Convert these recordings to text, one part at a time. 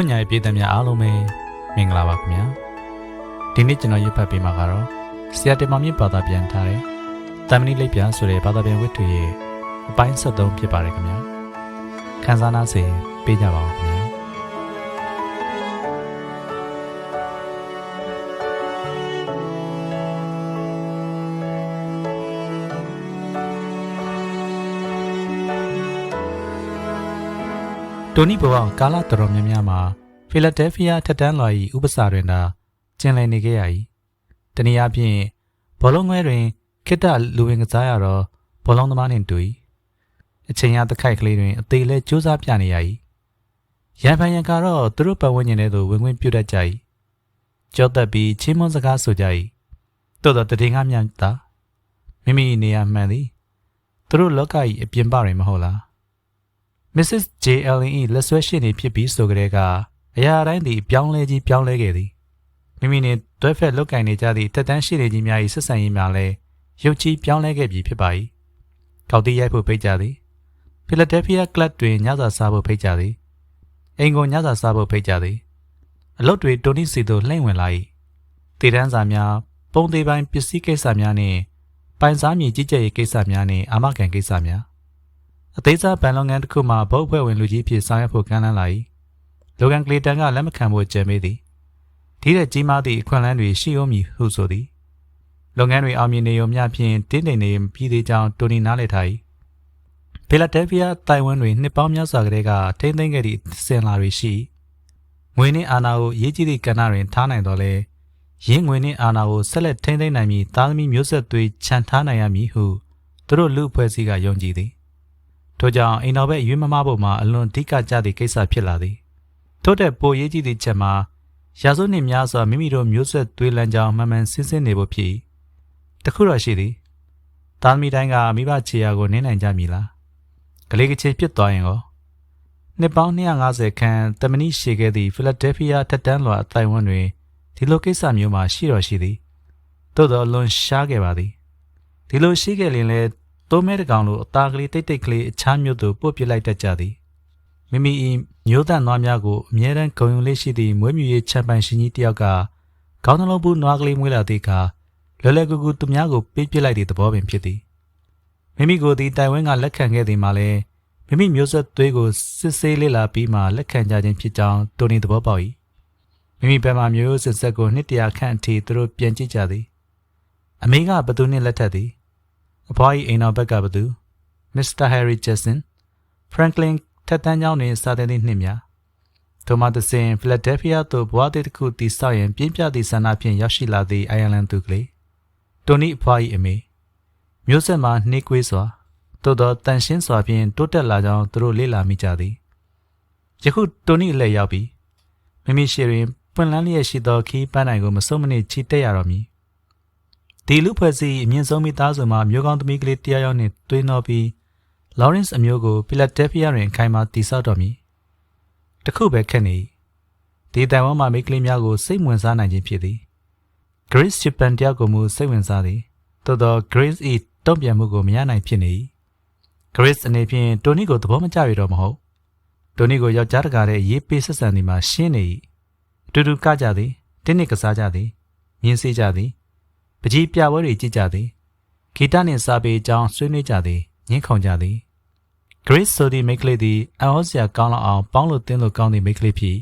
တို့ညာရဲ့ပြည်သူများအားလုံးပဲမင်္ဂလာပါခင်ဗျာဒီနေ့ကျွန်တော်ရွတ်ဖတ်ပေးမှာကတော့ဆရာတင်မမြင့်ဘာသာပြန်ထားတဲ့တမဏိလိပ်ပြဆိုတဲ့ဘာသာပြန်ဝတ္ထုရဲ့အပိုင်း73ဖြစ်ပါတယ်ခင်ဗျာခန်းစားနာစေပေးကြပါဦးခင်ဗျာ တိုနီဘဝကာလတော်တော်များများမှာဖီလာဒဲလ်ဖီးယားထက်တန်းလွာ၏ဥပစာတွင်သာကျင်လည်နေခဲ့ရ၏တနည်းအားဖြင့်ဘောလုံးငွဲတွင်ခိတ္တလူဝင်ကစားရတော့ဘောလုံးသမားနှင့်တူ၏အချိန်ရတခိုက်ကလေးတွင်အသေးလဲစူးစမ်းပြနေရ၏ရန်ဖန်ရန်ကတော့သူတို့ပတ်ဝန်းကျင်ထဲသို့ဝင်ဝင်ပြုတ်တတ်ကြ၏ကြောက်သက်ပြီးချင်းမွန်စကားဆိုကြ၏တိုးတော့တည်ငါမြန်သာမိမိနေရာမှန်သည်သူတို့လောက၏အပြင်ပတွင်မဟုတ်လား Mrs. JLN ၏လက်ဆွဲရှိနေဖြစ်ပြီးဆိုကြတဲ့ကအရာတိုင်းသည်ပြောင်းလဲကြီးပြောင်းလဲခဲ့သည်မိမိနှင့်တွဲဖက်လုတ်ကင်နေကြသည့်တက်တန်းရှိနေကြီးများ၏ဆက်ဆံရေးများလည်းရုပ်ချီပြောင်းလဲခဲ့ပြီဖြစ်ပါ၏ကောက်တီးရိုက်ဖို့ဖိတ်ကြသည်ဖီလာဒဲလ်ဖီးယားကလပ်တွင်ညစာစားဖို့ဖိတ်ကြသည်အိမ်ကိုညစာစားဖို့ဖိတ်ကြသည်အလုပ်တွေတိုနီစီသို့လှည့်ဝင်လာ၏တည်တန်းစာများပုံသေးပိုင်းပစ္စည်းကိစ္စများနှင့်ပိုင်စားမြေကြီးကြပ်ရေးကိစ္စများနှင့်အာမခံကိစ္စများ အသေးစားဗန်လုပ်ငန်းတစ်ခုမှဘုတ်အဖွဲ့ဝင်လူကြီးဖြစ်ဆောင်ရွက်ဖို့ကမ်းလှမ်းလာ၏လိုဂန်ကလီတန်ကလက်မခံဖို့ကြံပေးသည်ဒီတဲ့ကြီးမားသည့်အခွင့်အလမ်းတွေရှိအောင်မည်ဟုဆိုသည်လုပ်ငန်းတွေအောင်မြင်နေုံမျှဖြင့်တင်းတိမ်နေပြီးသေးကြောင်းတိုနီနားလည်ထား၏ဖီလာဒဲလ်ဖီးယားတိုင်ဝမ်တွင်နှစ်ပေါင်းများစွာကတည်းကထိမ့်သိမ်းခဲ့သည့်စင်လာတွေရှိငွေနှင့်အာဏာကိုရေးကြီးသည့်ကဏ္ဍတွင်ထားနိုင်တော်လဲရင်းငွေနှင့်အာဏာကိုဆက်လက်ထိမ့်သိမ်းနိုင်မည်သားသမီးမျိုးဆက်သွေးခြံထားနိုင်ရမည်ဟုသူတို့လူအဖွဲ့အစည်းကယုံကြည်သည် ထို့ကြောင့်အိမ်တော်ဘက်ရွေးမမဖို့မှာအလွန်အဓိကကျသည့်ကိစ္စဖြစ်လာသည်ထို့တဲ့ပိုရေးကြည့်သည့်ချက်မှာရာစုနှစ်များစွာမိမိတို့မျိုးဆက်သွေးလမ်းကြောင်းမှန်မှန်ဆင်းဆင်းနေဖို့ဖြစ်၏တခုတော့ရှိသည်သားသမီးတိုင်းကမိဘခြေရာကိုနင်းနိုင်ကြမည်လားကလေးကချေပြစ်သွားရင်ရောနှစ်ပေါင်း250ခန်းတမနီရှေခဲ့သည့်ဖီလာဒဲလ်ဖီးယားထက်တန်းလွာအတိုင်ဝန်းတွင်ဒီလိုကိစ္စမျိုးမှာရှိတော်ရှိသည်သို့တော်လွန်ရှားခဲ့ပါသည်ဒီလိုရှိခဲ့ရင်လည်း သုံးမဲတကောင်လိုအသားကလေးတိတ်တိတ်ကလေးအခြားမျိုးသို့ပို့ပစ်လိုက်တတ်ကြသည်မိမိ၏မျိုးတန့်နွားများကိုအမြဲတမ်းဂုံယုံလေးရှိသည့်မွေးမြူရေးချမ်ပန်ရှင်ကြီးတစ်ယောက်ကခေါင်းနှလုံးဘူးနွားကလေးမွေးလာသည့်အခါလွယ်လွယ်ကူကူသူများကိုပေးပစ်လိုက်သည့်သဘောပင်ဖြစ်သည်မိမိကိုယ်သည်တိုင်ဝမ်ကလက်ခံခဲ့သည်မှာလည်းမိမိမျိုးဆက်သွေးကိုစစ်ဆေးလေ့လာပြီးမှလက်ခံကြခြင်းဖြစ်ကြောင်းတိုနီသဘောပေါက်၏မိမိဘက်မှမျိုးစစ်ဆက်ကိုနှစ်တရာခန့်အထိသူတို့ပြန်ကြည့်ကြသည်အမေကဘသူနှင့်လက်ထပ်သည် အဖွား၏အိမ်တော်ဘက်ကဘသူမစ္စတာဟယ်ရီဂျက်ဆန်ဖရန်ကလင်ထက်တန်းကျောင်းတွင်စာသင်သည့်နှစ်များထိုမှသစင်ဖီလာဒဲလ်ဖီးယားသို့ဘွားသေးတစ်ခုတည်ဆောက်ရန်ပြင်းပြသည့်ဆန္ဒဖြင့်ရောက်ရှိလာသည့်အိုင်ယာလန်သူကလေးတိုနီအဖွား၏အမေမျိုးဆက်မှာနှိကွေးစွာသို့သောတန်ရှင်းစွာဖြင့်တိုးတက်လာကြောင်းသူတို့လေ့လာမိကြသည်ယခုတိုနီအလက်ရောက်ပြီးမိမိရှိတွင်ပွင့်လန်းလျက်ရှိသောခီးပန်းနိုင်ကိုမစုံမနစ်ချီတက်ရတော်မူ ဒီလူဖွဲ့စည်းအမြင့်ဆုံးမိသားစုမှာမျိုးကောင်းသမီးကလေးတယောက်ယောက်နဲ့တွင်းတော်ပြီး Lawrence အမျိုးကိုဖီလာဒဲလ်ဖီးယားတွင်ခိုင်မာတည်ဆောက်တော်မူတခုပဲခက်နေ၏ဒီတိုင်ဝမ်မှာမိန်းကလေးများကိုစိတ်ဝင်စားနိုင်ခြင်းဖြစ်သည် Grace Japan တယောက်ကိုမူစိတ်ဝင်စားသည်သို့သော Grace ၏တုံ့ပြန်မှုကိုမရနိုင်ဖြစ်နေ၏ Grace အနေဖြင့်တိုနီကိုသဘောမကျရတော့မဟုတ်တိုနီကိုယောက်ျားတကားတဲ့ရေးပေးဆက်ဆံနေမှာရှင်းနေ၏အတူတူကကြသည်တင်းနစ်ကစားကြသည်မြင်းစေးကြသည် ပကြီးပြပွဲတွေကြည့်ကြသည်ဂီတနှင့်စာပေအကြောင်းဆွေးနွေးကြသည်ညှင်းခုန်ကြသည် Grace ဆိုသည့်မိန်းကလေးသည်အံ့ဩစရာကောင်းလောက်အောင်ပေါင်းလို့တင်းလို့ကောင်းသည့်မိန်းကလေးဖြစ်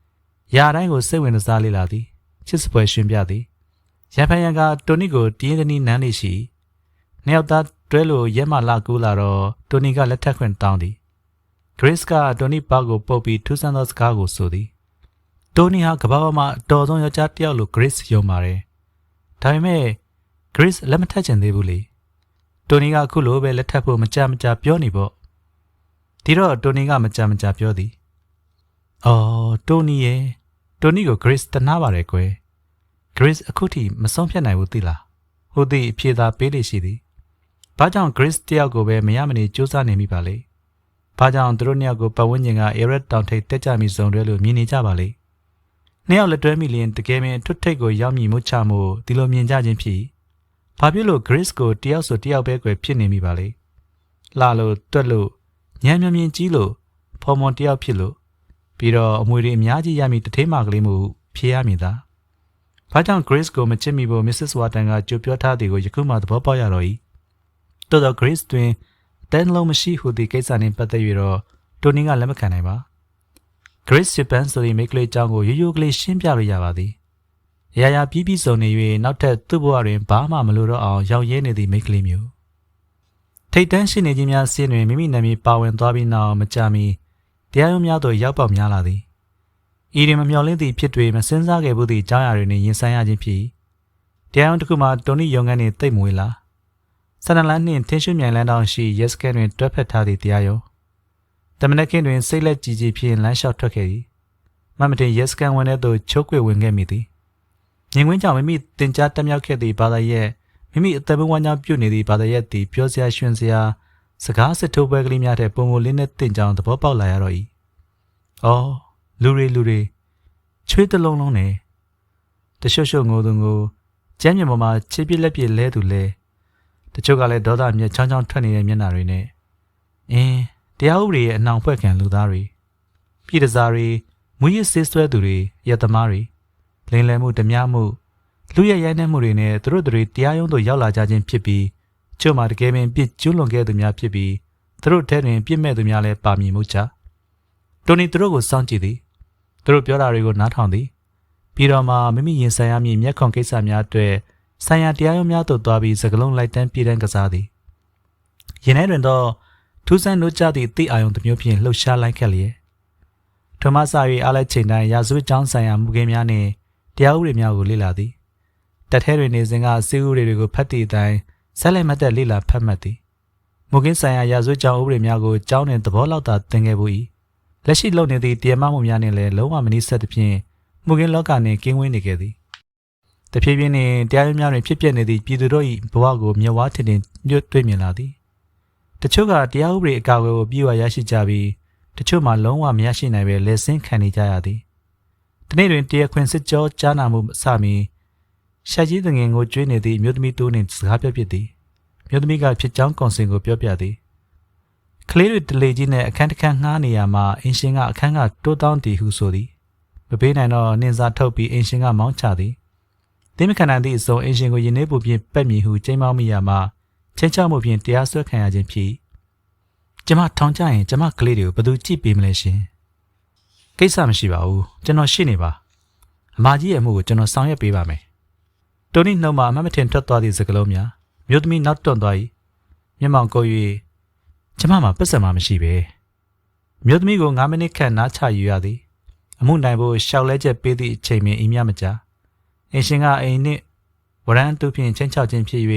။ရာတိုင်းကိုစိတ်ဝင်စားလေလာသည်ချစ်စပွဲရှင်ပြသည်။ရန်ဖန်ရန်ကတိုနီကိုတည်င်းတနည်းနန်းလေးရှိ။နှစ်ယောက်သားတွဲလို့ရဲမလာကူးလာတော့တိုနီကလက်ထက်ခွင့်တောင်းသည်။ Grace ကတိုနီဘာကိုပုတ်ပြီးထူးဆန်းသောစကားကိုဆိုသည်။တိုနီဟာကမ္ဘာပေါ်မှာအတော်ဆုံးယောက်ျားတစ်ယောက်လို Grace ယုံပါတယ်။ ဒါပေမဲ့ Grace လက်မထက်ချင်သေးဘူးလေတိုနီကအခုလိုပဲလက်ထပ်ဖို့မကြမကြပြောနေပေါ့ဒီတော့တိုနီကမကြမကြပြောသည်အော်တိုနီရဲ့တိုနီကို Grace တနာပါတယ်ကွယ် Grace အခုထိမဆုံးဖြတ်နိုင်ဘူးသိလားဟိုသည်အဖြေသာပေးလေရှိသည်ဘာကြောင့် Grace တယောက်ကိုပဲမရမနေစူးစမ်းနေမိပါလဲဘာကြောင့်သူတို့နှစ်ယောက်ကိုပတ်ဝန်းကျင်က Eric တောင်ထိပ်တက်ကြမိစုံတွဲလို့မြင်နေကြပါလေ နှစ်ယောက်လက်တွဲမိလျင်တကယ်ပင်ထွတ်ထိပ်ကိုရောက်မိမှုချမှုဒီလိုမြင်ကြခြင်းဖြစ်ဘာဖြစ်လို့ Grace ကိုတယောက်ဆိုတယောက်ပဲကွယ်ဖြစ်နေမိပါလဲလှလို့တွက်လို့ညံမြမြင်ကြီးလို့ဖော်မွန်တယောက်ဖြစ်လို့ဖပြီးတော့အမွေတွေအများကြီးရမည်တထေးမာကလေးမှုဖြေရမည်သာ။ဘာကြောင့် Grace ကိုမချစ်မိဖို့ Mrs. Wharton ကကြိုပြောထားသည်ကိုယခုမှသဘောပေါက်ရတော့၏။တော်တော် Grace တွင်တန်လုံးမရှိဟုသည့်ကိစ္စနှင့်ပတ်သက်၍တော့တိုနီကလက်မခံနိုင်ပါ။ Grace Japan ဆိုတဲ့မိန်းကလေးအကြောင်းကိုရိုးရိုးကလေးရှင်းပြလို့ရပါသည်။ရာရာပြီးပြီးစုံနေ၍နောက်ထပ်သူ့ဘဝတွင်ဘာမှမလိုတော့အောင်ရောက်ရဲနေသည့်မိန်းကလေးမျိုး။ထိတ်တန်းရှိနေခြင်းများဆင်းတွင်မိမိနာမည်ပါဝင်သွားပြီးနောက်မကြာမီတရားရုံးများသို့ရောက်ပေါက်များလာသည်။ဤတွင်မမျှော်လင့်သည့်ဖြစ်တွေမစင်စားခဲ့ဘူးသည့်အကြောင်းအရာတွေနှင့်ရင်ဆိုင်ရခြင်းဖြစ်။တရားရုံးတစ်ခုမှာတိုနီရုံငန်းနှင့်တိတ်မွေးလာ။ဆန္ဒလန်းနှင့်ထင်းရွှေမြိုင်လန်းတောင်ရှိရက်စကန်တွင်တွဲဖက်ထားသည့်တရားရုံး။ တမနက်ခင်းတွင်စိတ်လက်ကြည်ကြည်ဖြင့်လမ်းလျှောက်ထွက်ခဲ့သည်။မမတင်ရက်စကန်ဝင်တဲ့သို့ချုပ်ကွေဝင်ခဲ့မိသည်။ငင်ဝင်းကြောင့်မိမိတင်ကြားတက်မြောက်ခဲ့သည့်ဘာသာရဲ့မိမိအသက်ဘဝကြောင့်ပြုတ်နေသည့်ဘာသာရဲ့သည်ပြောစရာရွှင်စရာစကားစစ်ထိုးပွဲကလေးများထက်ပုံမလေးနဲ့တင်ကြောင်သဘောပေါက်လာရတော့၏။အော်လူတွေလူတွေချွေးတလုံးလုံးနဲ့တရှုပ်ရှုပ်ငိုသူငိုကျမ်းမြေပေါ်မှာခြေပြက်လက်ပြက်လဲသူလဲတချို့ကလည်းဒေါသမြက်ချောင်းချောင်းထွက်နေတဲ့မျက်နှာတွေနဲ့အင်း တရားဥပဒေရဲ့အနှောင်ဖွဲ့ခံလူသားတွေပြည်တစားတွေမွေးရဆေးဆွဲသူတွေရသမားတွေလင်းလယ်မှုဓမြမှုလူရရိုင်းနှက်မှုတွေနဲ့သူတို့တွေတရားရုံးသို့ရောက်လာကြခြင်းဖြစ်ပြီးကျို့မှာတကယ်ပင်ပြစ်ကျူးလွန်ခဲ့သူများဖြစ်ပြီးသူတို့ထဲတွင်ပြစ်မဲ့သူများလည်းပါမည်မှုချတိုနီသူတို့ကိုစောင့်ကြည့်သည်သူတို့ပြောတာတွေကိုနားထောင်သည်ပြီးတော့မှမိမိရင်ဆိုင်ရမည့်မျက်ခွန်ကိစ္စများအတွက်ဆိုင်ရာတရားရုံးများသို့သွားပြီးစကလုံးလိုက်တန်းပြည်တန်းကစားသည်ယင်းထဲတွင်တော့ ထူးဆန်းနိုးကြသည့်အသိအာယုံတစ်မျိုးဖြင့်လှုပ်ရှားလိုက်ခဲ့လျက်ထမဆာရီအားလည်းချိန်တိုင်းရာဇဝတ်ကြောင်းဆိုင်ရာမူခင်းများနှင့်တရားဥပဒေများကိုလေ့လာသည်တက်ထဲတွင်နေစဉ်ကစီးဥပဒေတွေကိုဖတ်သည့်အတိုင်းဆက်လက်မတ်တက်လေ့လာဖတ်မှတ်သည်မူခင်းဆိုင်ရာရာဇဝတ်ကြောင်းဥပဒေများကိုကျောင်းတွင်သဘောလောက်သာသင်ခဲ့ဘူး၏လက်ရှိလုပ်နေသည့်တရားမမှုများနှင့်လည်းလုံးဝမနည်းဆက်သဖြင့်မူခင်းလောကနှင့်ကင်းဝေးနေခဲ့သည်တဖြည်းဖြည်းနှင့်တရားရုံးများတွင်ဖြစ်ပျက်နေသည့်ပြည်သူတို့၏ဘဝကိုမျက်ဝါးထင်ထင်ညွတ်တွေ့မြင်လာသည် တချို့ကတရားဥပဒေအကာအကွယ်ကိုပြေဝရရှိကြပြီးတချို့မှလုံးဝမရရှိနိုင်ပဲလက်ဆင်းခံနေကြရသည်ဒီနေ့တွင်တရားခွင်စစ်ကြောကြားနာမှုစမီရှာကြီးတငင်ကိုကျွေးနေသည့်မြို့သမီးတိုးနှင့်စကားပြောပြသည်မြို့သမီးကဖြစ်ကြောင်းကောင်စင်ကိုပြောပြသည်ကလေးတွေတလေကြီးနဲ့အခန်းတစ်ခန်းငှားနေရမှာအင်ရှင်ကအခန်းကတိုးတောင်းတည်ဟုဆိုသည်မပေးနိုင်တော့နင်းစားထုတ်ပြီးအင်ရှင်ကမောင်းချသည်တင်းမခံနိုင်သည့်အစုံအင်ရှင်ကိုယင်းနေပူဖြင့်ပက်မြည်ဟုချိန်မောင်းမိရမှာ ချင်းချမှုဖြင့်တရားစွဲခံရခြင်းဖြစ်ကျမထောင်ကြရင်ကျမကလေးတွေကိုဘယ်သူကြည့်ပေးမလဲရှင်ကိစ္စမရှိပါဘူးကျွန်တော်ရှိနေပါအမကြီးရဲ့အမှုကိုကျွန်တော်ဆောင်ရွက်ပေးပါမယ်တိုနီနှုံမှာအမမထင်ထွက်သွားသည့်စကားလုံးများမြို့သမီးနောက်တွန့်သွား၏မျက်မှောင်ကို၍ကျမမှာပတ်စံမှမရှိပဲမြို့သမီးကို9မိနစ်ခန့်နားချယူရသည်အမှုနိုင်ဖို့ရှောက်လဲချက်ပေးသည့်အချိန်မြင်အီးမြမကြာအင်ရှင်ကအိမ်နှင့်ဝရန်သူဖြင့်ချင်းချောက်ခြင်းဖြစ်၍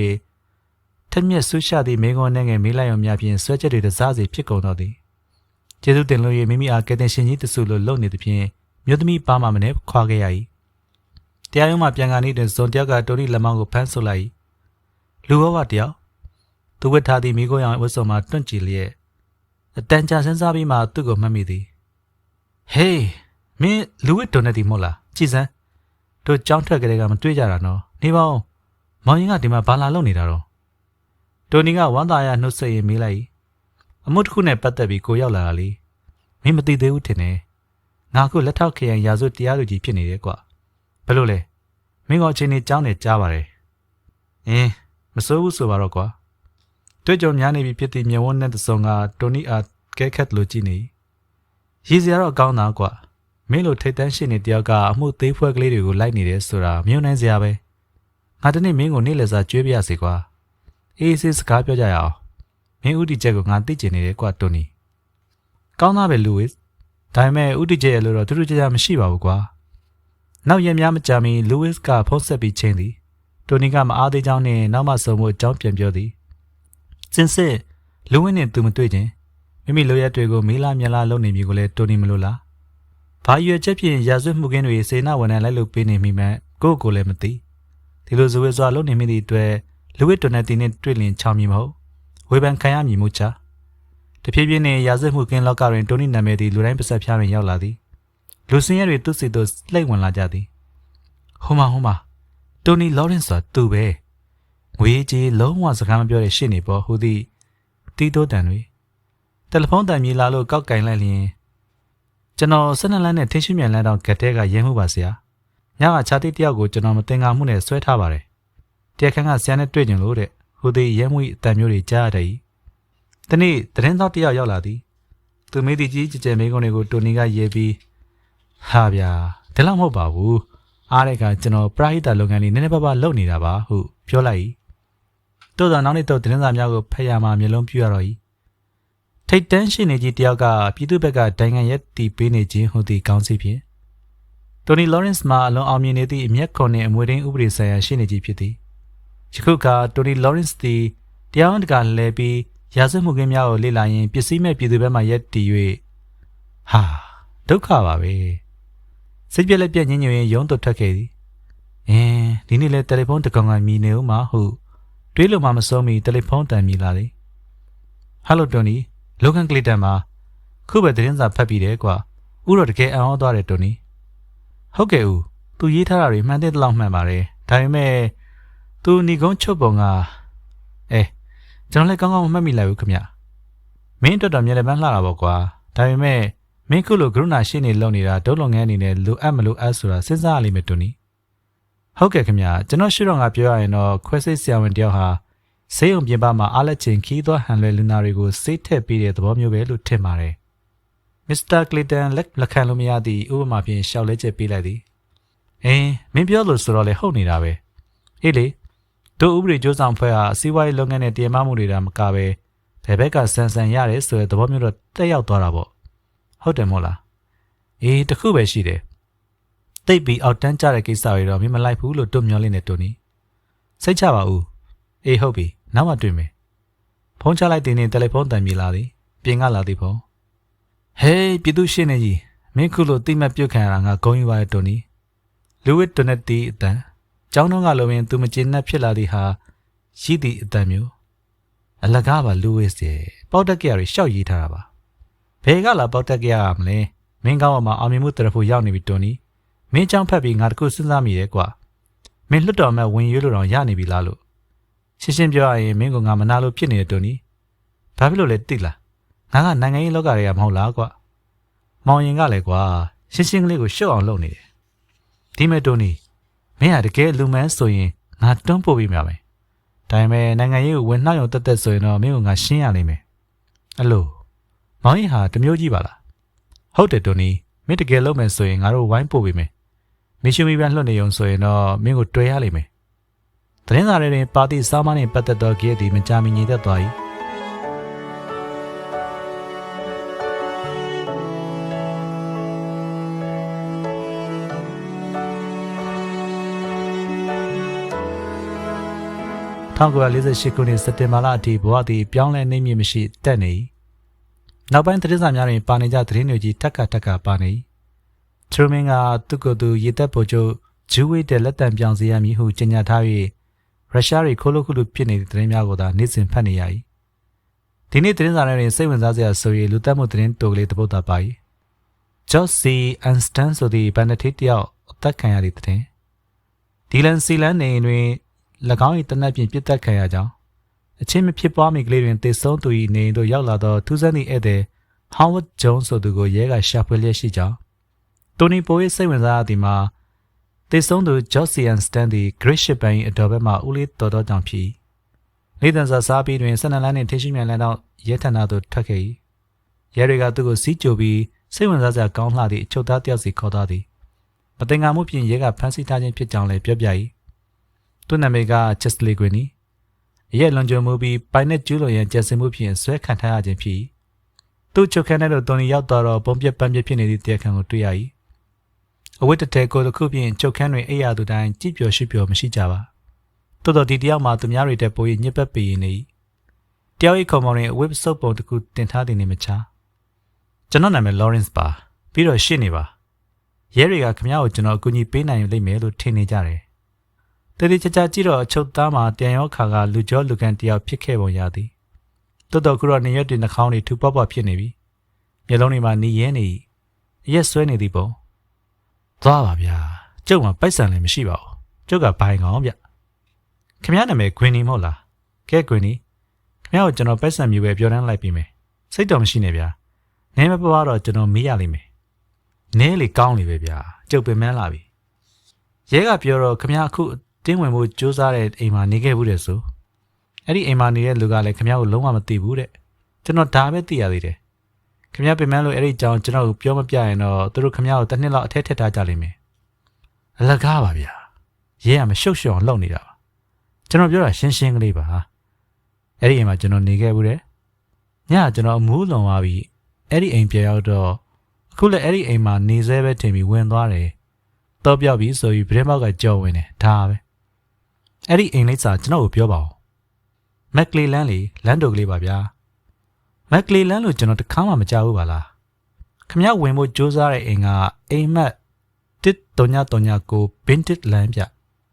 ထက်မြက်ဆူးရှသည့်မိကုံးနှငယ်မေးလိုက်အောင်များဖြင့်ဆွဲချက်တွေတစားစီဖြစ်ကုန်တော့သည်ကျေးဇူးတင်လို့၍မိမိအားကယ်တင်ရှင်ကြီးတဆူလိုလုပ်နေသဖြင့်မြို့သမီးပါမမနဲ့ခွာခဲ့ရ၏တရားရုံးမှပြန်ကာနေတွင်ဇွန်တယောက်ကတိုရီလက်မောင်းကိုဖမ်းဆုပ်လိုက်၏လူဘဝတယောက်သူဝတ်ထားသည့်မိခိုးရောင်ဝတ်စုံမှာတွန့်ကြည်လျက်အတန်ကြာစင်းစားပြီးမှသူ့ကိုမှတ်မိသည်ဟေးမင်းလူဝတ်တုံနေသည်မဟုတ်လားကြည်စမ်းတို့ကြောင်းထွက်ကြတဲ့ကမတွေ့ကြတာနော်နေပါဦးမောင်ရင်ကဒီမှာဘာလာလုပ်နေတာတော့ တိုနီကဝမ်းသာရနှုတ်ဆက်ရင်မေးလိုက်အမှုတစ်ခုနဲ့ပတ်သက်ပြီးကိုရောက်လာတာလေမင်းမသိသေးဘူးထင်တယ်ငါခုလက်ထောက်ခရိုင်ရာဇဝတရားလူကြီးဖြစ်နေတယ်ကွဘယ်လိုလဲမင်းကအချိန်နေကြောင်းနေကြားပါတယ်အင်းမစိုးဘူးဆိုပါတော့ကွာတွေ့ကြုံများနေပြီဖြစ်တဲ့မြေဝန်းနဲ့တစုံကတိုနီအားကဲခတ်လို့ကြည့်နေရည်စရာတော့ကောင်းတာကွာမင်းလိုထိတ်တန်းရှိနေတယောက်ကအမှုသေးဖွဲကလေးတွေကိုလိုက်နေတယ်ဆိုတာမြုံနိုင်စရာပဲငါတနေ့မင်းကိုနေ့လည်စာကြွေးပြရစီကွာ အေးဆေးစကားပြောကြရအောင်မင်းဥတီချက်ကိုငါသိကျင်နေတယ်ကွာတိုနီကောင်းသားပဲလူဝစ်ဒါပေမဲ့ဥတီချက်ရလို့တော့သူတို့ကြကြမရှိပါဘူးကွာနောက်ရက်များမကြာမီလူဝစ်ကဖုန်းဆက်ပြီးချင်းသည်တိုနီကမအားသေးကြောင်းနဲ့နောက်မှဆုံမှုအကြောင်းပြန်ပြောသည်စင်စစ်လူဝင်းနဲ့သူမတွေ့ခြင်းမိမိလိုရက်တွေကိုမေးလာမြလာလုပ်နေပြီကိုလည်းတိုနီမလို့လားဘာရွယ်ချက်ဖြင့်ရာဇဝတ်မှုကင်းတွေစေနာဝန်ထမ်းလိုက်လုပ်ပေးနေမိမှကိုယ့်ကိုယ်လည်းမသိဒီလိုဇဝေစွာလုပ်နေမိသည့်အတွက် လူဝစ်တွန်တဲ့တင်နဲ့တွေ့လင်ချောင်းမည်မဟုတ်ဝေဖန်ခံရမည်မို့ချတဖြည်းဖြည်းနဲ့ရာဇဝတ်မှုကင်းလောက်ကတွင်တိုနီနာမည်သည်လူတိုင်းပါဆက်ဖျားတွင်ရောက်လာသည်လူစင်းရဲတွေသူ့စီသို့လှိမ့်ဝင်လာကြသည်ဟိုမှာဟိုမှာတိုနီလော်ရင်ဆိုတာသူပဲငွေကြီးလုံးဝစကားမပြောတဲ့ရှင့်နေပေါ်ဟူသည့်တီးတိုးတန်တွေတယ်လီဖုန်းတန်မြေလာလို့ကောက်ကင်လိုက်လျင်ကျွန်တော်၁၂လမ်းနဲ့ထင်းရှင်းမြန်လမ်းတောင်ကတ်တဲကရဲမှုပါဆရာညကခြားတိတယောက်ကိုကျွန်တော်မတင်ကားမှုနဲ့ဆွဲထားပါတယ် တရားခန်းကဆရာနဲ့တွေ့ကြလို့တဲ့ဟိုသေးရဲမှုအတန်မျိုးတွေကြားရတယ်။ဒီနေ့သတင်းသောက်တယောက်ရောက်လာသည်။သူမေးသည်ကြီးကြည်ကြဲမေးခွန်းတွေကိုတိုနီကရေးပြီးဟာဗျာဒါလောက်မဟုတ်ပါဘူး။အားရကကျွန်တော်ပရာဟိတလုပ်ငန်းလေးနည်းနည်းပါးပါးလုပ်နေတာပါဟုပြောလိုက်၏။တိုးတော့နောက်နေ့တော့သတင်းစာများကိုဖတ်ရမှမျိုးလုံးပြရတော့၏။ထိတ်တန်းရှိနေကြီးတယောက်ကပြည်သူ့ဘက်ကဒိုင်ငံရက်တီပေးနေခြင်းဟူသည့်ကောင်းစီဖြင့်တိုနီလော်ရန့်စ်မှာအလွန်အောင်မြင်နေသည့်အမျက်ခွန်နှင့်အမွေရင်းဥပဒေဆိုင်ရာရှိနေကြီးဖြစ်သည်။ ယခုကတိုနီလော်ရန့်စ်သည်တရားဝန်တကာလဲပြီးရာဇဝတ်မှုခင်းများကိုလေ့လာရင်းပစ္စည်းမဲ့ပြည်သူဘက်မှရက်တည်၍ဟာဒုက္ခပါပဲစိတ်ပြက်လက်ပြက်ညင်ညွင်ရုံးသွတ်ထွက်ခဲ့သည်အင်းဒီနေ့လဲတယ်လီဖုန်းတကောင်ကမြည်နေဦးမှာဟုတွေးလို့မှမစိုးမီတယ်လီဖုန်းတန်မြည်လာသည်ဟယ်လိုတိုနီလောကန်ကလီတန်မှာခုပဲသတင်းစာဖတ်ပြီးတယ်ကွာဥတော့တကယ်အံ့ဩသွားတယ်တိုနီဟုတ်ကဲ့ဦးသူရေးထားတာတွေမှန်တဲ့လောက်မှန်ပါတယ်ဒါပေမဲ့ သူညီကုန်းချုပ်ပုံကအဲကျွန်တော်လည်းကောင်းကောင်းမှတ်မိလိုက်ဘူးခင်ဗျမင်းအတွက်တော့မြေလည်းပန်းလှတာပေါ့ကွာဒါပေမဲ့မင်းခုလိုကရုဏာရှိနေလုံနေတာဒုလုံငန်းအနေနဲ့လိုအပ်မလိုအပ်ဆိုတာစဉ်းစားရလိမ့်မယ်တူနီဟုတ်ကဲ့ခင်ဗျကျွန်တော်ရှုတော့ငါပြောရရင်တော့ခွဲစိတ်ဆရာဝန်တယောက်ဟာဆေးရုံပြင်ပမှာအားလက်ချင်းခီးသွွားဟန်လွယ်လူနာတွေကိုစိတ်ထက်ပေးတဲ့သဘောမျိုးပဲလို့ထင်ပါတယ်မစ္စတာကလီတန်လက်လက်ခံလို့မရသည့်ဥပမာဖြင့်ရှောက်လဲချက်ပေးလိုက်သည်အင်းမင်းပြောလို့ဆိုတော့လေဟုတ်နေတာပဲဟေးလေ တို့ဥပဒေကြိုးဆောင်ဖွဲ့ဟာစီးပွားရေးလုပ်ငန်းနဲ့တည်မမှုတွေဒါမကပဲဘယ်ဘက်ကဆန်ဆန်ရတယ်ဆိုတဲ့သဘောမျိုးတော့တက်ရောက်သွားတာပေါ့ဟုတ်တယ်မို့လားအေးတခုပဲရှိတယ်တိတ်ပြီးအောက်တန်းကြတဲ့ကိစ္စတွေတော့မင်းမလိုက်ဘူးလို့တွမျောလေးနဲ့တူနီစိတ်ချပါဦးအေးဟုတ်ပြီနောက်မှတွေ့မယ်ဖုန်းချလိုက်တဲ့နေ့တယ်လီဖုန်းတန်ပြေလာသည်ပြင်ကလာသည်ဖုန်းဟေးပြည်သူရှင်းနေကြီးမင်းခုလိုတိမတ်ပြုတ်ခံရတာငါဂုံယူပါရဲ့တူနီလူဝစ်တွနဲ့တီအတန် ကျောင်းတော်ကလိုပင်သူမကျေနပ်ဖြစ်လာသည်ဟာရှိသည့်အတန်မျိုးအလကားပါလူဝစ်ရဲ့ပေါက်တက်ကရတွေရှောက်ရေးထားတာပါဘယ်ကလာပေါက်တက်ကရမလဲမင်းကောင်းမှာအောင်မြင်မှုတရဖို့ရောက်နေပြီတွန်နီမင်းချောင်းဖက်ပြီးငါတခုစဉ်းစားမိရဲ့ကွာမင်းလွတ်တော်မဲ့ဝင်ရွေးလို့တော့ရနေပြီလားလို့ရှင်းရှင်းပြောရရင်မင်းကငါမနာလို့ဖြစ်နေတဲ့တွန်နီဘာဖြစ်လို့လဲတိလားငါကနိုင်ငံရေးလောကတွေကမဟုတ်လားကွာမောင်ရင်ကလည်းကွာရှင်းရှင်းကလေးကိုရှုပ်အောင်လုပ်နေတယ်ဒီမဲ့တွန်နီ မင်းဟာတကယ်လူမန်းဆိုရင်ငါတွန်းပို့ပြီးမှာပဲဒါပေမဲ့နိုင်ငံရေးကိုဝင်နှောက်ရုံတက်တက်ဆိုရင်တော့မင်းကငါရှင်းရလိမ့်မယ်အဲ့လိုမောင်ရင်ဟာတမျိုးကြီးပါလားဟုတ်တယ်တိုနီမင်းတကယ်လုပ်မယ်ဆိုရင်ငါတို့ဝိုင်းပို့ပေးမယ်မင်းရှင်မီပြန်လွှတ်နေုံဆိုရင်တော့မင်းကိုတွေ့ရလိမ့်မယ်သတင်းစာတွေတွင်ပါတီစားမနှင့်ပတ်သက်သောဂိတ်သည်မကြမီညီသက်သွား၏ 1948ခုနှစ်စက်တင်ဘာလအထိဘဝသည်ပြောင်းလဲနေမည်မရှိတက်နေ၏နောက်ပိုင်းသတင်းစာများတွင်ပါနေကြသတင်းတွေကြီးတက်ခါတက်ခါပါနေ၏ထရမင်းကသူ့ကိုယ်သူရေတပ်ဗိုလ်ချုပ်ဂျူဝေးတဲ့လက်တံပြောင်းစေရမည်ဟုကြေညာထား၍ရုရှားတွေခိုးလို့ခုလို့ဖြစ်နေတဲ့သတင်းများကိုသာနေ့စဉ်ဖတ်နေရ၏ဒီနေ့သတင်းစာတွေတွင်စိတ်ဝင်စားစရာဆို၍လူသက်မှုသတင်းတိုကလေးတစ်ပုဒ်သာပါ၏ဂျော့စီအန်စတန်ဆိုသည့်ဘန်နတီတယောက်အသက်ခံရသည့်တဲ့ဒီလန်စီလန်နေတွင်၎ င်း၏တနက်ပြင်ပြစ်တက်ခံရကြောင်းအချင်းမဖြစ်ပွားမီကလေးတွင်တေဆုံးသူ၏နေသို့ရောက်လာသောထူးဆန်းသည့်ဧည့်သည် Howard Jones ဆိုသူကိုရဲကရှာဖွေလျက်ရှိကြောင်းတိုနီပို၏စိတ်ဝင်စားသည်မှာတေဆုံးသူ Josian Stan သည် Great Ship ပိုင်းအတော်ဘက်မှဦးလေးတော်တော်ကြောင့်ဖြစ်နေတန်စာစားပြီးတွင်ဆန္ဒလန်းနှင့်ထေရှိမြန်လန်းတော့ရဲထဏသို့ထွက်ခဲ့၏ရဲတွေကသူ့ကိုစီးကြိုပြီးစိတ်ဝင်စားစရာကောင်းလှသည့်အချုပ်သားတယောက်စီခေါ်သွားသည်မတင်ငါမှုဖြင့်ရဲကဖမ်းဆီးထားခြင်းဖြစ်ကြောင်းလည်းပြောပြ၏ သူ့နာမည်က Chesley Green ရဲ့လွန်ကြုံမှုပြီးပိုင်နဲ့ကျူးလွန်ရန်ကြံစည်မှုဖြင့်ဆွဲခံထားရခြင်းဖြစ်သူ့ချုပ်ခန်းထဲသို့တွန်လီရောက်တော့ပုံပြက်ပန်းပြက်ဖြစ်နေသည့်တရားခံကိုတွေ့ရ၏အဝတ်တထဲကိုတစ်ခုဖြင့်ချုပ်ခန်းတွင်အိပ်ရသူတိုင်းကြည်ပျော်ရှိပျော်မရှိကြပါတိုးတော်ဒီတယောက်မှသူများတွေတက်ပို၍ညစ်ပတ်ပေနေ၏တယောက်၏ခုံမောင်တွင်အဝတ်စုပ်ပုံတစ်ခုတင်ထားသည်နေမချာကျွန်တော်နာမည် Lawrence ပါပြီးတော့ရှင်းနေပါရဲတွေကခမရကိုကျွန်တော်အကူအညီပေးနိုင်လိမ့်မယ်လို့ထင်နေကြတယ် တတိချာချာကြည့်တော့အချုပ်သားမှာတန်ရောခါကလူကြောလူကန်တယောက်ဖြစ်ခဲ့ပုံရသည်တော်တော်ခုတော့နေရက်တွေနှာခေါင်းတွေထူပေါက်ပေါက်ဖြစ်နေပြီမျက်လုံးတွေမှာနေရဲနေအရက်ဆွဲနေသည်ပုံသွားပါဗျာကျုပ်မှာပိုက်ဆံလည်းမရှိပါဘူးကျုပ်ကဘိုင်ကောင်ဗျခမရနာမည်ဂွင်နီမဟုတ်လားကဲဂွင်နီခမရကိုကျွန်တော်ပိုက်ဆံမျိုးပဲပြောတန်းလိုက်ပြီးမယ်စိတ်တော်မရှိနဲ့ဗျာနည်းမပွားတော့ကျွန်တော်မေးရလိမ့်မယ်နဲလေကောင်းလေပဲဗျာကျုပ်ပင်မန်းလာပြီရဲကပြောတော့ခမရအခု တင်းဝင်ဖို့ကြိုးစားတဲ့အိမ်မှာနေခဲ့ဘူးတဲ့ဆိုအဲ့ဒီအိမ်မှာနေတဲ့လူကလည်းခမရကိုလုံးဝမသိဘူးတဲ့ကျွန်တော်ဒါပဲသိရသေးတယ်ခမရပင်မန်းလို့အဲ့ဒီအကြောင်းကျွန်တော်ကိုပြောမပြရင်တော့သူတို့ခမရကိုတစ်နှစ်လောက်အထက်ထက်ထားကြလိမ့်မယ်အလကားပါဗျာရဲကမရှုပ်ရှုပ်အောင်လုပ်နေတာပါကျွန်တော်ပြောတာရှင်းရှင်းကလေးပါအဲ့ဒီအိမ်မှာကျွန်တော်နေခဲ့ဘူးတဲ့ညကကျွန်တော်အမူးလွန်သွားပြီအဲ့ဒီအိမ်ပြန်ရောက်တော့အခုလည်းအဲ့ဒီအိမ်မှာနေဆဲပဲထင်ပြီးဝင်သွားတယ်။တော့ပြောက်ပြီဆိုပြီးဗရင်ဘောက်ကကြော်ဝင်တယ်ဒါပဲ။ အဲ့ဒီအိမ်လိပ်စာကျွန်တော်ကိုပြောပါဦး။မက်ကလီလန်းလေလန်းတိုကလေးပါဗျာ။မက်ကလီလန်းလို့ကျွန်တော်တခါမှမကြောက်ဘူးပါလား။ခမရဝင်ဖို့စူးစမ်းတဲ့အိမ်ကအိမ်မက်1339ဘင်တစ်လန်းဗျ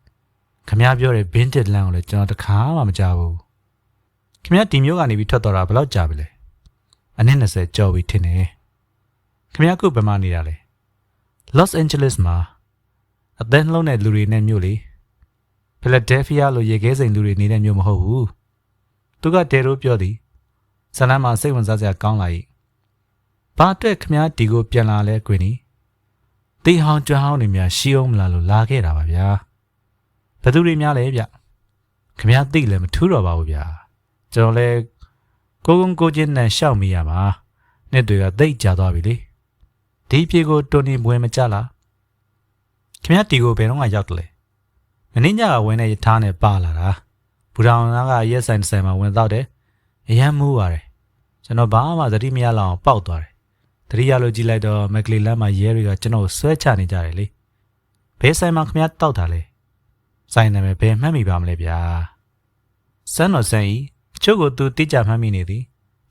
။ခမရပြောတဲ့ဘင်တစ်လန်းကိုလည်းကျွန်တော်တခါမှမကြောက်ဘူး။ခမရဒီမျိုးကနေပြီးထွက်သွားတာဘယ်လောက်ကြာပြီလဲ။အနည်း20ကြော်ပြီထင်တယ်။ခင်ဗျားခုဘယ်မှာနေတာလဲ Los Angeles မှာအသင်းလုံးတဲ့လူတွေနဲ့မြို့လေ Philadelphia လို့ရေခဲစိန်လူတွေနေတဲ့မြို့မဟုတ်ဘူးသူကတဲရိုးပြောသည်ဇလန်းမှာစိတ်ဝင်စားစရာကောင်းလာ၏ဘာအတွက်ခင်ဗျားဒီကိုပြန်လာလဲကွင်နီတေဟောင်းကျွမ်းဟောင်းတွေများရှိအောင်မလားလို့လာခဲ့တာပါဗျာဘယ်သူတွေများလဲဗျခင်ဗျားသိလည်းမထူးတော့ပါဘူးဗျာကျွန်တော်လည်းကိုကုန်းကိုချင်းနဲ့ရှောက်မိရမှာနှစ်တွေကသိပ်ကြာသွားပြီလေဒီပြေကိုတိုနီဘွယ်မကြလားခင်ဗျားတီကိုဘယ်တော့မှရောက်တယ်လဲ မင်းညကဝင်တဲ့ရထားနဲ့ပါလာတာဘူတောင်သားကရက်ဆိုင်ဆိုင်မှာဝင်တော့တယ်အရန်မူးပါတယ်ကျွန်တော်ဘာမှသတိမရလောက်အောင်ပောက်သွားတယ်သတိရလို့ကြည့်လိုက်တော့မက်ကလီလန်းမှာရဲတွေကကျွန်တော်ကိုဆွဲချနေကြတယ်လေဘယ်ဆိုင်မှာခင်ဗျားတောက်တာလဲဆိုင်နာမည်ဘယ်မှတ်မိပါမလဲဗျာစမ်းတော်ဆန်းဤချို့ကိုသူတိကျမှတ်မိနေသည်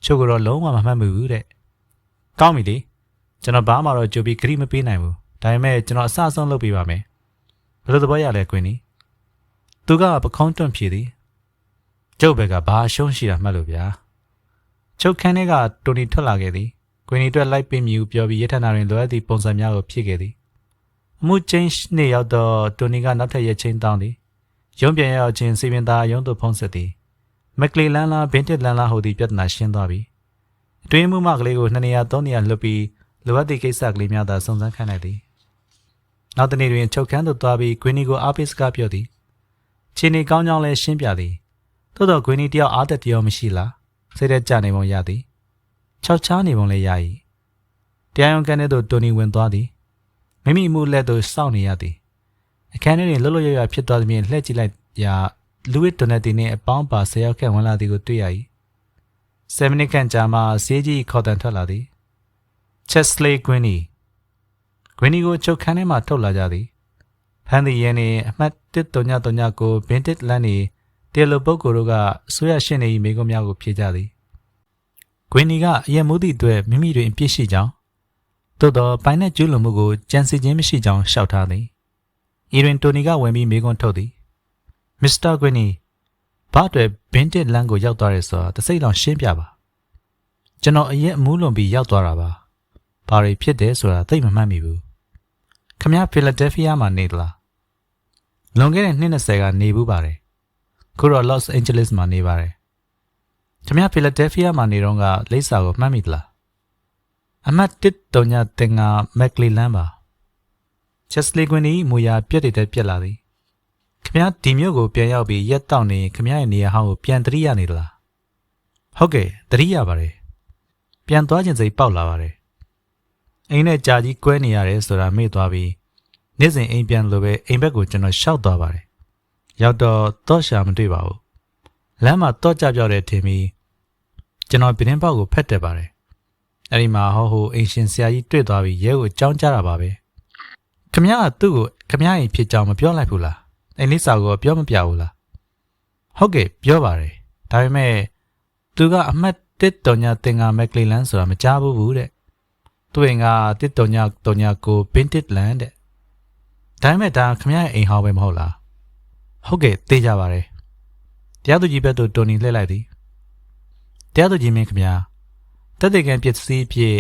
ချို့ကတော့လုံးဝမမှတ်မိဘူးတဲ့ကောင်းပြီလေကျွန်တော်ဘာမှတော့ကြိုပြီးဂရိမပေးနိုင်ဘူးဒါပေမဲ့ကျွန်တော်အစအဆုံးလုပ်ပေးပါမယ်ဘယ်လိုသဘောရလဲကွင်နီ သူကပခုံးတွန့်ဖြေသည်ကျုပ်ဘက်ကဘာရှုံးရှိတာမှတ်လို့ဗျာချုပ်ခန်းထဲကတိုနီထွက်လာခဲ့သည်ကွင်နီအတွက်လိုက်ပေးမည်ဟုပြောပြီးရထနာတွင်လိုအပ်သည့်ပုံစံများကိုဖြည့်ခဲ့သည်အမှုချင်းနေရောက်တော့တိုနီကနောက်ထပ်ရက်ချင်းတောင်းသည်ရုံးပြန်ရောက်ခြင်းစီပင်သားရုံးသို့ဖုံးဆက်သည်မက်ကလီလန်လာဘင်တစ်လန်လာဟိုသည်ပြဿနာရှင်းသွားပြီအတွင်းမှုမကလေးကိုနှစ်နေရာသုံးနေရာလွတ်ပြီးလိုအပ်သည့်ကိစ္စကလေးများသာစုံစမ်းခိုင်းလိုက်သည်နောက်တနေ့တွင်ချုပ်ခန်းသို့သွားပြီးဂွင်းနီကိုအားပေးစကားပြောသည် ခြေနေကောင်းကြောင်းလည်းရှင်းပြသည်သို့တော့ဂွင်းနီတယောက်အားသက်တယောက်မရှိလားစိတ်သက်ကြနေပုံရသည်ခြောက်ချားနေပုံလည်းရ၏တရားရုံးကန်ထဲသို့တိုနီဝင်သွားသည်မိမိအမှုလက်သို့စောင့်နေရသည်အခန်းထဲတွင်လှုပ်လှုပ်ရရဖြစ်သွားသည်ဖြင့်လှည့်ကြည့်လိုက်ရာလူဝစ်ဒိုနက်တီနှင့်အပေါင်းပါဆယ်ယောက်ခန့်ဝင်လာသည်ကိုတွေ့ရ၏ဆယ်မိနစ်ခန့်ကြာမှဆေးကြီးခေါ်တန်ထွက်လာသည်ချက်စလေဂွင်းနီဂွင်းနီကိုချုပ်ခန်းထဲမှထုတ်လာကြသည် ဖန်ဒီရဲနေအမှတ်1339ကိုဘင်တစ်လန်နေတေလိုပုတ်ကိုတို့ကအစိုးရရှင်းနေ၏မိကုံးများကိုဖြေကြသည်ဂွင်းနီကအရက်မှုသည့်အတွက်မိမိတွင်အပြစ်ရှိကြောင်းသို့သောပိုင်နဲ့ကျူးလွန်မှုကိုကြံစီခြင်းမရှိကြောင်းရှောက်ထားသည်ဤတွင်တိုနီကဝင်ပြီးမိကုံးထုတ်သည်မစ္စတာဂွင်းနီဘာအတွက်ဘင်တစ်လန်ကိုရောက်သွားရဲဆိုတာတစ်စိတ်လောက်ရှင်းပြပါကျွန်တော်အရက်အမှုလွန်ပြီးရောက်သွားတာပါဘာတွေဖြစ်တယ်ဆိုတာသိမမှတ်မိဘူးခမရဖီလာဒဲလ်ဖီးယားမှာနေသလား လွန်ခဲ့တဲ့နှစ်20ကနေဘူးပါတယ်ခုတော့ Los Angeles မှာနေပါတယ်ခမရဖီလာဒဲလ်ဖီးယားမှာနေတော့ကလိပ်စာကိုမှတ်မိသလားအမတ်တစ်တုံညာတင်ငါမက်ကလီလန်ပါချက်စလီကွင်ဒီမူရပြက်တဲ့ပြက်လာသည်ခမရဒီမျိုးကိုပြန်ရောက်ပြီးရက်တောက်နေခမရရဲ့နေရာဟောင်းကိုပြန်တရိရနေသလားဟုတ်ကဲ့တရိရပါတယ်ပြန်သွားခြင်းစိတ်ပေါက်လာပါတယ်အိမ်နဲ့ကြာကြီးကွဲနေရတယ်ဆိုတာမေ့သွားပြီး နေ့စဉ်အိမ်ပြန်လို့ပဲအိမ်ဘက်ကိုကျွန်တော်ရှောက်သွားပါတယ်ရောက်တော့တော့ရှာမတွေ့ပါဘူးလမ်းမှာတော့ကြပြောက်တဲ့ထင်ပြီးကျွန်တော်ပြတင်းပေါက်ကိုဖက်တက်ပါတယ်အဲ့ဒီမှာဟောဟိုအိမ်ရှင်ဆရာကြီးတွေ့သွားပြီးရဲကိုအကြောင်းကြားတာပါပဲခမရကသူ့ကိုခမရရင်ဖြစ်ကြောင်မပြောလိုက်ဘူးလားအိမ်လေးစာကိုပြောမပြဘူးလားဟုတ်ကဲ့ပြောပါတယ်ဒါပေမဲ့သူကအမှတ်တစ်တော်ညာတင်ငါမက်ကလီလန်ဆိုတာမကြားဘူးဘူးတဲ့သူ့အိမ်ကတစ်တော်ညာတော်ညာကိုဘင်းတစ်လန်တဲ့ ဒါပေမဲ့ဒါခမရရဲ့အိမ်ဟောင်းပဲမဟုတ်လားဟုတ်ကဲ့သိကြပါတယ်တရားသူကြီးဘက်သို့တိုနီလှည့်လိုက်သည်တရားသူကြီးမင်းခမရတက်တဲ့ကံပစ္စည်းဖြစ်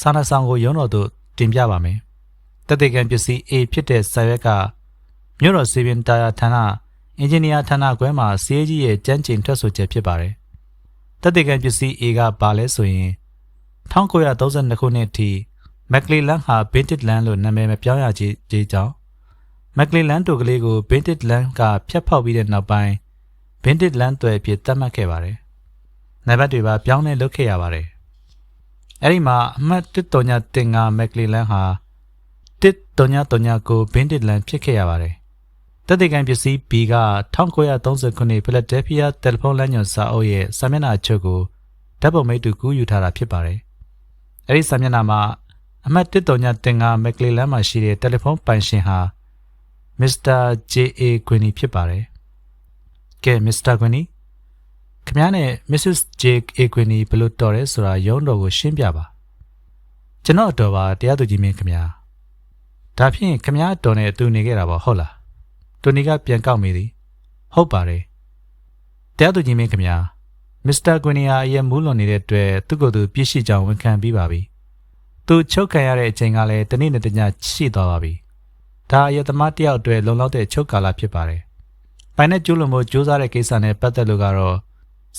စာနာဆောင်ကိုရုံးတော်သို့တင်ပြပါမယ်တက်တဲ့ကံပစ္စည်း A ဖြစ်တဲ့ဆာရွက်ကမြို့တော်စီပင်တာယာဌာနအင်ဂျင်နီယာဌာနခွဲမှာစီးကြီးရဲ့ကြမ်းကျင်ထွက်ဆိုချက်ဖြစ်ပါတယ်တက်တဲ့ကံပစ္စည်း A ကဘာလဲဆိုရင်1932ခုနှစ်အထိမက်ကလီလန်ဟာဘင်တစ်လန်လို့နာမည်မပြောင်းရခြင်းကြေးကြောင့် မက်ကလီလန်တို့ကလေးကိုဘင်တစ်လန်ကဖျက်ဖောက်ပြီးတဲ့နောက်ပိုင်းဘင်တစ်လန်တွေအဖြစ်သတ်မှတ်ခဲ့ပါတယ်။နံပါတ်တွေပါပြောင်းလဲလုပ်ခဲ့ရပါတယ်။အဲဒီမှာအမှတ်139တင်ကမက်ကလီလန်ဟာ13939ကိုဘင်တစ်လန်ဖြစ်ခဲ့ရပါတယ်။တက်တဲ့ကန်ပစ္စည်း B က1930ခုနှစ်ဖိလက်ဒဲဖီးယားတယ်လီဖုန်းလမ်းညွှန်စာအုပ်ရဲ့စာမျက်နှာအချုပ်ကိုဓာတ်ပုံမိတ်တူကူးယူထားတာဖြစ်ပါတယ်။အဲဒီစာမျက်နှာမှာအမှတ်139တင်ကမက်ကလီလန်မှာရှိတဲ့တယ်လီဖုန်းပိုင်ရှင်ဟာ မစ္စတာ J.A. Gwynny ဖြစ်ပါတယ်။ကဲမစ္စတာ Gwynny ခင်ဗျားနဲ့ Mrs. J.A. Gwynny ဘယ်လိုတော်ရဲဆိုတာရုံးတော်ကိုရှင်းပြပါ။ကျွန်တော်အတော်ပါတရားသူကြီးမင်းခင်ဗျာ။ဒါဖြင့်ခင်ဗျားတော်နဲ့အတူနေခဲ့တာပေါ့ဟုတ်လား။တူနီကပြန်ကောက်မိသည်။ဟုတ်ပါတယ်။တရားသူကြီးမင်းခင်ဗျာမစ္စတာ Gwynny ဟာအရင်မူးလွန်နေတဲ့အတွက်သူ့ကိုယ်သူပြည့်ရှိကြောင်ဝန်ခံပြီးပါပြီ။သူချုပ်ခံရတဲ့အချိန်ကလည်းတနေ့နဲ့တညရှိသွားပါပြီ။ ဒါအယက်သမားတယောက်အတွက်လုံလောက်တဲ့ချုပ်ကာလဖြစ်ပါတယ်။ပိုင်နဲ့ကျူးလွန်မှုစူးစမ်းတဲ့ကိစ္စနဲ့ပတ်သက်လို့ကတော့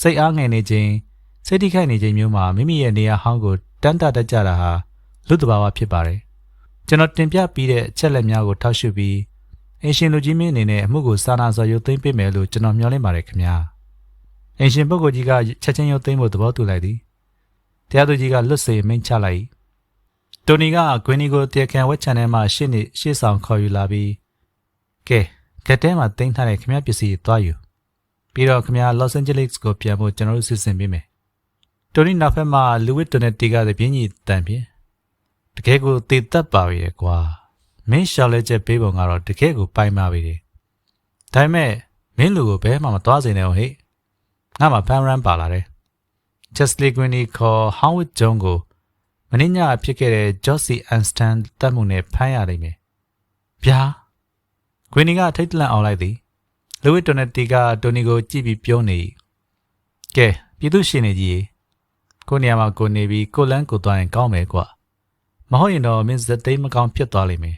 စိတ်အားငယ်နေခြင်းစိတ်ထိခိုက်နေခြင်းမျိုးမှာမိမိရဲ့နေရာဟောင်းကိုတန်းတတတ်ကြတာဟာလူတဘာဝဖြစ်ပါတယ်။ကျွန်တော်တင်ပြပြီးတဲ့အချက်လက်များကိုထောက်ရှုပြီးအင်ရှင်လူကြီးမင်းအနေနဲ့အမှုကိုစာနာစွာရုပ်သိမ်းပေးမယ်လို့ကျွန်တော်မျှော်လင့်ပါတယ်ခင်ဗျာ။အင်ရှင်ပုဂ္ဂိုလ်ကြီးကချက်ချင်းရုပ်သိမ်းဖို့သဘောတူလိုက်သည်။တရားသူကြီးကလွတ်စေမိန့်ချလိုက်၏။ တိုနီကဂွင်းနီကိုတရားခံဝက်ချန်ထဲမှာရှေ့နေရှေ့ဆောင်ခေါ်ယူလာပြီးကဲကက်တဲမှာတင်ထားတဲ့ခမရပစ္စည်းသွားယူပြီးတော့ခမရလော့စ်အန်ဂျလိစ်ကိုပြန်ဖို့ကျွန်တော်တို့စစ်စင်ပေးမယ်။တိုနီနောက်ဖက်မှာလူဝစ်တိုနယ်တီကပြင်းကြီးတန်ပြင်းတကယ်ကိုတည်သက်ပါပြီကွာ။မင်းရှောက်လဲချက်ပေးပုံကတော့တကယ်ကိုပိုင်ပါပြီ။ဒါပေမဲ့မင်းလူကိုဘဲမှမသွားစေနဲ့ဟဲ့။ငါမှဖန်ရန်ပါလာတယ်။ Chesley Gwynny ခေါ် Howard Jones ကို မင်းညဖြစ်ခဲ့တဲ့ Josie Anston တပ်မှုနဲ့ဖမ်းရလိမ့်မယ်။ဗျာ။ဂွီနီကထိတ်တလန့်အောင်လိုက်သည်။လူဝစ်တိုနယ်တီကတိုနီကိုကြည့်ပြီးပြောနေ။ကဲပြည်သူရှင်နေကြီးကိုနေရာမှာကိုနေပြီးကိုလန်းကိုသွားရင်ကောင်းမယ်ကွာ။မဟုတ်ရင်တော့မင်းဇက်သိမ်းမကောင်းဖြစ်သွားလိမ့်မယ်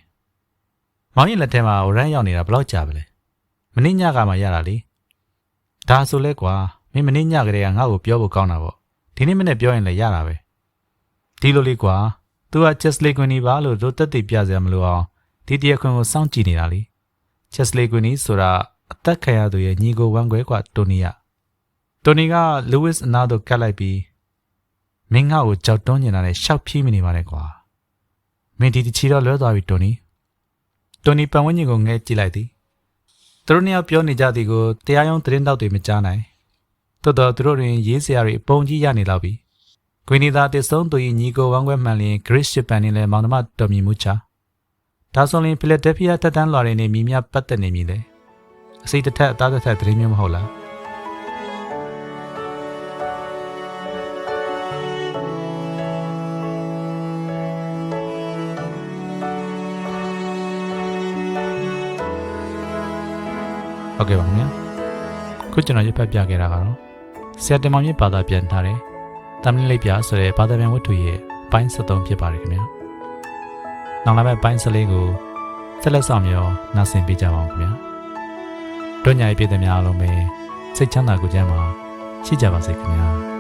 ။မောင်ရင်လက်ထဲမှာဝရမ်းရောက်နေတာဘယ်လောက်ကြာပါလဲ။မင်းညကမှရတာလေ။ဒါဆိုလဲကွာမင်းမင်းညကလေးကငါ့ကိုပြောဖို့ကောင်းတာပေါ့။ဒီနေ့မနေ့ပြောရင်လည်းရတာပဲ။ ဒီလိုလေးကွာ။ तू က Chesley Gwynny ပါလို့တို့တက်တည်ပြစရာမလိုအောင်ဒီတရားခွင်ကိုစောင့်ကြည့်နေတာလေ။ Chesley Gwynny ဆိုတာအသက်ခံရသူရဲ့ညီကိုဝမ်းခွဲကွာတိုနီယာ။တိုနီက Lewis အနားသို့ကတ်လိုက်ပြီးမင်းငါ့ကိုကြောက်တွန်းနေတာနဲ့ရှောက်ဖြီးမနေပါနဲ့ကွာ။မင်းဒီတချီတော့လွဲသွားပြီတိုနီ။တိုနီပန်ဝင်းကြီးကိုငဲကြည့်လိုက်သည်။သူတို့နှစ်ယောက်ပြောနေကြသည်ကိုတရားရုံးသတင်းတောက်တွေမကြားနိုင်။သို့တော့သူတို့တွင်ရေးစရာတွေအပုံကြီးရနေတော့ပြီ။ ဂွီနီသာတည်ဆုံးသူ၏ညီကိုဝမ်းခွဲမှန်လျင် Grace Japan နဲ့လည်းမောင်နှမတော်မြင်မှုချ။ဒါဆိုရင်ဖိလက်ဒဲဖီးယားတက်တန်းလွာတွေနဲ့မိမြပတ်သက်နေမည်လေ။အစိတ်တစ်ထက်အသားတစ်ထက်သတင်းမျိုးမဟုတ်လား။ဟုတ်ကဲ့ပါခင်ဗျာ။ခုကျွန်တော်ရဖတ်ပြခဲ့တာကတော့ဆရာတင်မောင်မြင့်ဘာသာပြန်ထားတယ်။ တမန်လေးပြဆိုတဲ့ဘာသာပြန်ဝတ္ထုရဲ့ပိုင်း73ဖြစ်ပါတယ်ခင်ဗျာ။နောက်လာမယ့်ပိုင်း14ကိုဆက်လက်ဆောင်မျှော်နှာစင်ပေးကြပါအောင်ခင်ဗျာ။တို့ညာရေးပြည်သူများအားလုံးပဲစိတ်ချမ်းသာကိုကြမ်းပါရှိကြပါစေခင်ဗျာ။